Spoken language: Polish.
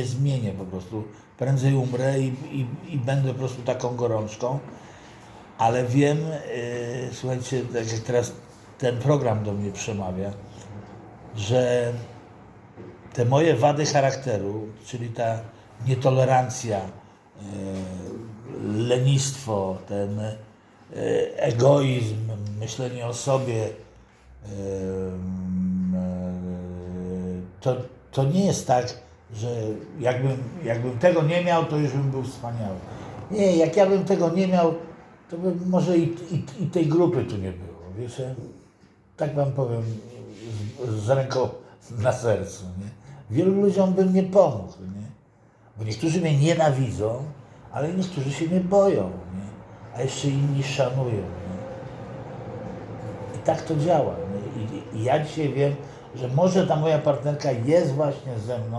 nie zmienię po prostu. Prędzej umrę i, i, i będę po prostu taką gorączką. Ale wiem, yy, słuchajcie, tak jak teraz ten program do mnie przemawia, że te moje wady charakteru, czyli ta nietolerancja, yy, lenistwo, ten yy, egoizm, myślenie o sobie, yy, yy, to, to nie jest tak, że jakbym, jakbym tego nie miał, to już bym był wspaniały. Nie, jak ja bym tego nie miał, to by może i, i, i tej grupy tu nie było. Wiecie? Tak wam powiem z, z ręką na sercu. Nie? Wielu ludziom bym nie pomógł. Nie? Bo niektórzy mnie nienawidzą, ale niektórzy się mnie boją. Nie? A jeszcze inni szanują. Nie? I tak to działa. I, I ja dzisiaj wiem, że może ta moja partnerka jest właśnie ze mną,